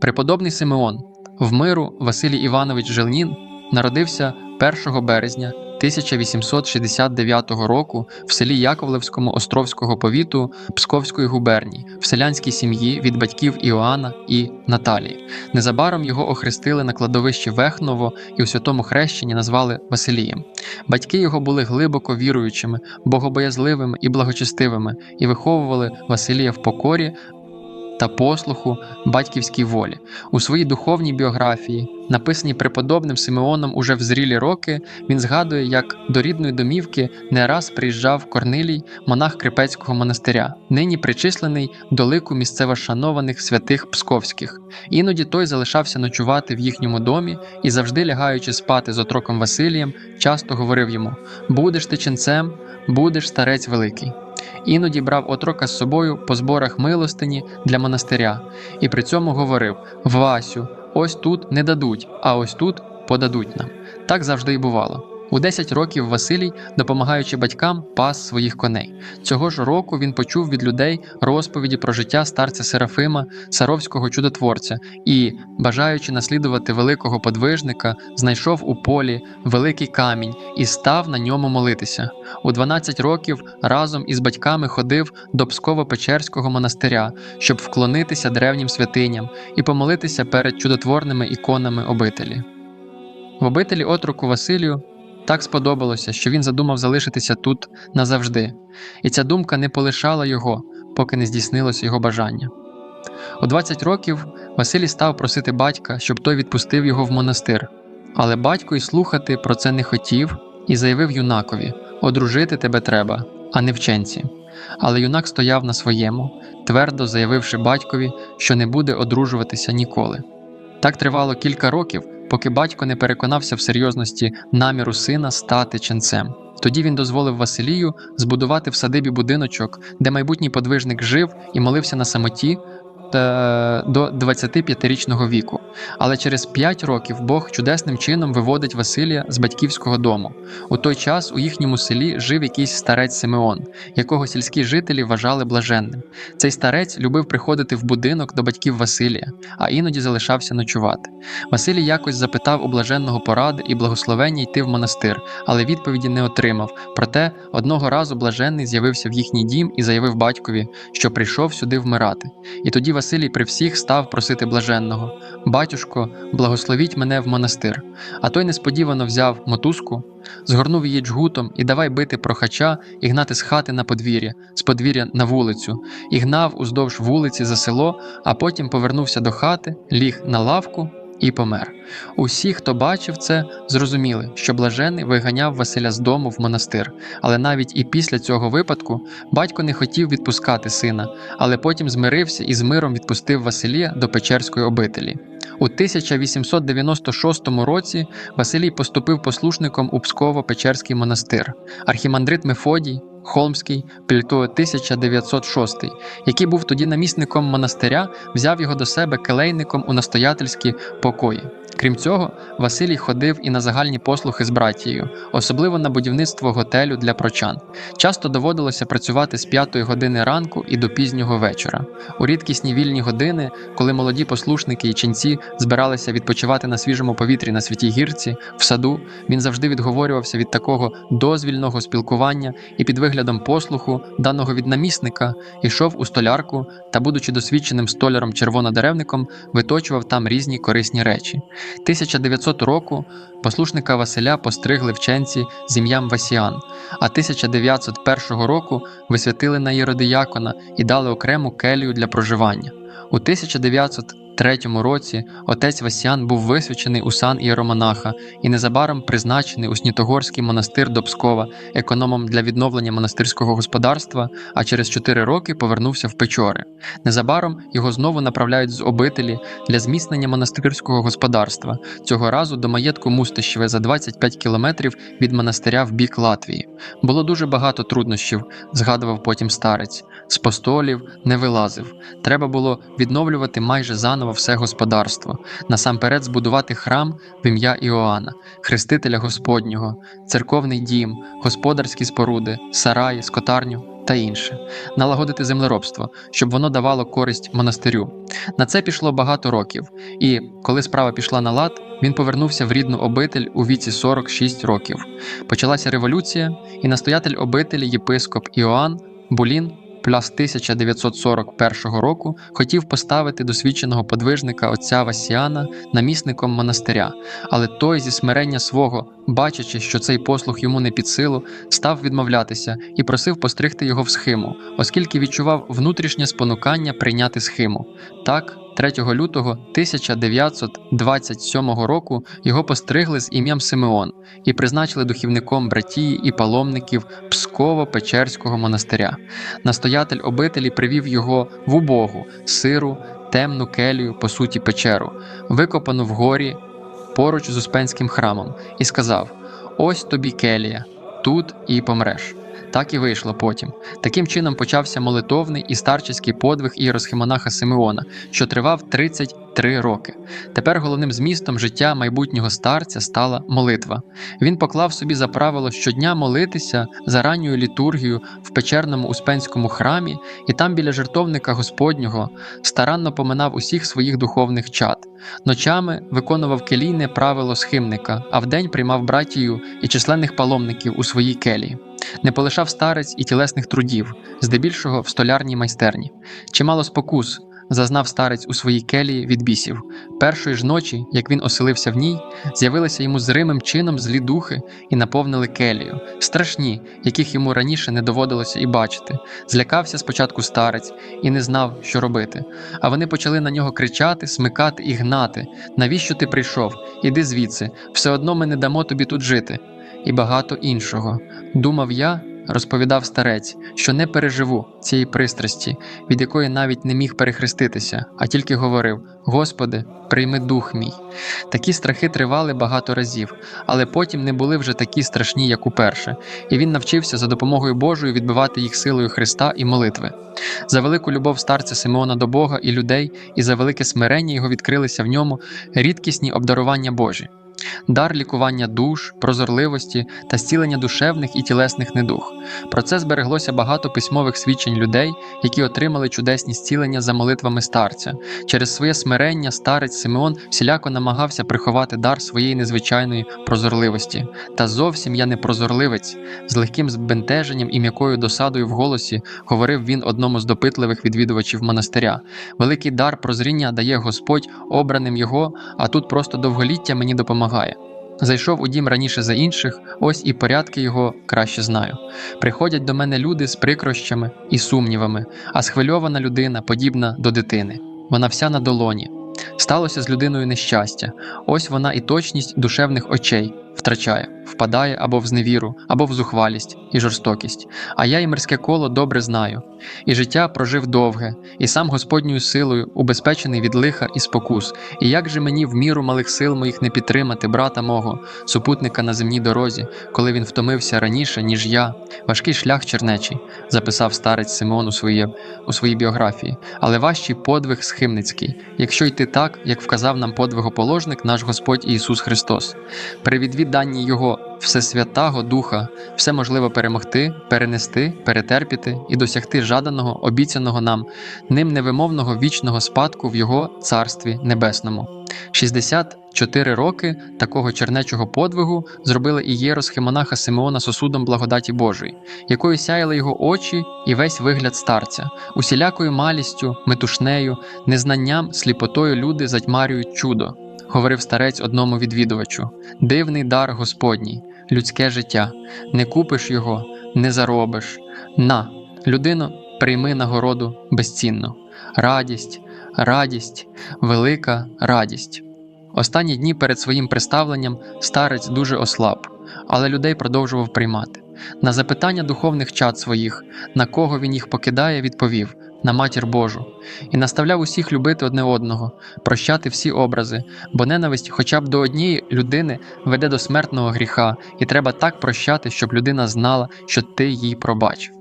Преподобний Симеон в миру Василій Іванович Желнін народився 1 березня 1869 року в селі Яковлевському Островського повіту Псковської губернії в селянській сім'ї від батьків Іоанна і Наталії. Незабаром його охрестили на кладовищі Вехново і у святому хрещенні назвали Василієм. Батьки його були глибоко віруючими, богобоязливими і благочестивими і виховували Василія в покорі та послуху батьківській волі. У своїй духовній біографії, написаній преподобним Симеоном уже в зрілі роки, він згадує, як до рідної домівки не раз приїжджав Корнилій, монах Крипецького монастиря, нині причислений до лику місцево шанованих святих Псковських. Іноді той залишався ночувати в їхньому домі і, завжди лягаючи спати з отроком Василієм, часто говорив йому: Будеш ти ченцем, будеш старець великий. Іноді брав отрока з собою по зборах милостині для монастиря, і при цьому говорив: Васю, ось тут не дадуть, а ось тут подадуть нам. Так завжди й бувало. У 10 років Василій, допомагаючи батькам, пас своїх коней. Цього ж року він почув від людей розповіді про життя старця Серафима, царовського чудотворця, і, бажаючи наслідувати великого подвижника, знайшов у полі великий камінь і став на ньому молитися. У 12 років разом із батьками ходив до Псково-Печерського монастиря, щоб вклонитися древнім святиням і помолитися перед чудотворними іконами обителі. В обителі отроку Василію так сподобалося, що він задумав залишитися тут назавжди, і ця думка не полишала його, поки не здійснилося його бажання. У 20 років Василій став просити батька, щоб той відпустив його в монастир, але батько й слухати про це не хотів і заявив юнакові: одружити тебе треба, а не вченці. Але юнак стояв на своєму, твердо заявивши батькові, що не буде одружуватися ніколи. Так тривало кілька років, поки батько не переконався в серйозності наміру сина стати ченцем. Тоді він дозволив Василію збудувати в садибі будиночок, де майбутній подвижник жив і молився на самоті до 25-річного віку. Але через 5 років Бог чудесним чином виводить Василія з батьківського дому. У той час у їхньому селі жив якийсь старець Симеон, якого сільські жителі вважали блаженним. Цей старець любив приходити в будинок до батьків Василія, а іноді залишався ночувати. Василій якось запитав у блаженного поради і благословення йти в монастир, але відповіді не отримав. Проте одного разу блаженний з'явився в їхній дім і заявив батькові, що прийшов сюди вмирати. І тоді Василій при всіх став просити блаженного: Батюшко, благословіть мене в монастир. А той несподівано взяв мотузку, згорнув її джгутом і давай бити прохача і гнати з хати на подвір'я, з подвір'я на вулицю, і гнав уздовж вулиці за село, а потім повернувся до хати, ліг на лавку і помер. Усі, хто бачив це, зрозуміли, що блажений виганяв Василя з дому в монастир. Але навіть і після цього випадку батько не хотів відпускати сина, але потім змирився і з миром відпустив Василія до Печерської обителі. У 1896 році Василій поступив послушником у Псково-Печерський монастир. Архімандрит Мефодій, Холмський, Пільто 1906, який був тоді намісником монастиря, взяв його до себе келейником у настоятельські покої. Крім цього, Василій ходив і на загальні послухи з братією, особливо на будівництво готелю для прочан. Часто доводилося працювати з п'ятої години ранку і до пізнього вечора. У рідкісні вільні години, коли молоді послушники і ченці збиралися відпочивати на свіжому повітрі на святій гірці, в саду, він завжди відговорювався від такого дозвільного спілкування і під виглядом послуху, даного від намісника, йшов у столярку та, будучи досвідченим столяром-червонодеревником, виточував там різні корисні речі. 1900 року послушника Василя постригли вченці з ім'ям Васіан, а 1901 року висвятили на єродиякона і дали окрему келію для проживання. У 1903 році отець Васян був висвячений у сан ієромонаха і незабаром призначений у Снітогорський монастир до Пскова економом для відновлення монастирського господарства, а через 4 роки повернувся в Печори. Незабаром його знову направляють з обителі для зміцнення монастирського господарства, цього разу до маєтку Мустищеве за 25 кілометрів від монастиря в бік Латвії. Було дуже багато труднощів, згадував потім старець. З постолів не вилазив. Треба було відновлювати майже заново все господарство, насамперед збудувати храм в ім'я Іоанна, хрестителя Господнього, церковний дім, господарські споруди, сараї, скотарню. та інше, налагодити землеробство, щоб воно давало користь монастирю. На це пішло багато років, і коли справа пішла на лад, він повернувся в рідну обитель у віці 46 років. Почалася революція, і настоятель обителі єпископ Іоанн Булін Пляс 1941 року хотів поставити досвідченого подвижника отця Васіана намісником монастиря, але той зі смирення свого, бачачи, що цей послуг йому не під силу, став відмовлятися і просив постригти його в схиму, оскільки відчував внутрішнє спонукання прийняти схиму. Так, 3 лютого 1927 року його постригли з ім'ям Симеон і призначили духівником братії і паломників Псково-Печерського монастиря. Настоятель обителі привів його в убогу, сиру, темну келію, по суті, печеру, викопану в горі поруч з Успенським храмом, і сказав: Ось тобі келія, тут і помреш. Так і вийшло потім. Таким чином почався молитовний і старческий подвиг ієросхимонаха Симеона, що тривав 33 роки. Тепер головним змістом життя майбутнього старця стала молитва. Він поклав собі за правило щодня молитися за ранньою літургію в печерному успенському храмі, і там біля жертовника Господнього старанно поминав усіх своїх духовних чад. Ночами виконував келійне правило схимника, а вдень приймав братію і численних паломників у своїй келії. Не полишав старець і тілесних трудів, здебільшого в столярній майстерні. Чимало спокус зазнав старець у своїй келії від бісів. Першої ж ночі, як він оселився в ній, з'явилися йому зримим чином злі духи і наповнили келію, страшні, яких йому раніше не доводилося і бачити. Злякався спочатку старець і не знав, що робити. А вони почали на нього кричати, смикати і гнати. Навіщо ти прийшов? Іди звідси, все одно ми не дамо тобі тут жити. І багато іншого. Думав я, розповідав старець, що не переживу цієї пристрасті, від якої навіть не міг перехреститися, а тільки говорив: Господи, прийми дух мій. Такі страхи тривали багато разів, але потім не були вже такі страшні, як уперше, і він навчився за допомогою Божою відбивати їх силою Христа і молитви. За велику любов старця Симеона до Бога і людей, і за велике смирення його відкрилися в ньому рідкісні обдарування Божі. Дар лікування душ, прозорливості та зцілення душевних і тілесних недуг. Про це збереглося багато письмових свідчень людей, які отримали чудесні зцілення за молитвами старця. Через своє смирення старець Симеон всіляко намагався приховати дар своєї незвичайної прозорливості. Та зовсім я не прозорливець. З легким збентеженням і м'якою досадою в голосі говорив він одному з допитливих відвідувачів монастиря. Великий дар прозріння дає Господь обраним його, а тут просто довголіття мені допомагає. Зайшов у дім раніше за інших, ось і порядки його краще знаю. Приходять до мене люди з прикрощами і сумнівами, а схвильована людина подібна до дитини. Вона вся на долоні. Сталося з людиною нещастя, ось вона і точність душевних очей втрачає, впадає або в зневіру, або в зухвалість і жорстокість. А я і мирське коло добре знаю, і життя прожив довге, і сам Господньою силою убезпечений від лиха і спокус. І як же мені в міру малих сил моїх не підтримати брата мого, супутника на земній дорозі, коли він втомився раніше, ніж я, важкий шлях чернечий, записав старець Симеон у, своє, у своїй біографії, але важчий подвиг схимницький, якщо йти так, як вказав нам подвигоположник наш Господь Ісус Христос. При відвіданні Його Всесвятого Духа все можливо перемогти, перенести, перетерпіти і досягти жаданого, обіцяного нам, ним невимовного вічного спадку в Його Царстві Небесному. 64 роки такого чернечого подвигу зробили і єросхимонаха Симеона сосудом благодаті Божої, якою сяяли його очі і весь вигляд старця, усілякою малістю, метушнею, незнанням, сліпотою люди затьмарюють чудо. Говорив старець одному відвідувачу: дивний дар Господній, людське життя, не купиш його, не заробиш. На, людино, прийми нагороду безцінну. Радість, радість, велика радість. Останні дні перед своїм представленням старець дуже ослаб, але людей продовжував приймати. На запитання духовних чад своїх, на кого він їх покидає, відповів на матір Божу, і наставляв усіх любити одне одного, прощати всі образи, бо ненависть хоча б до однієї людини веде до смертного гріха, і треба так прощати, щоб людина знала, що ти їй пробачив.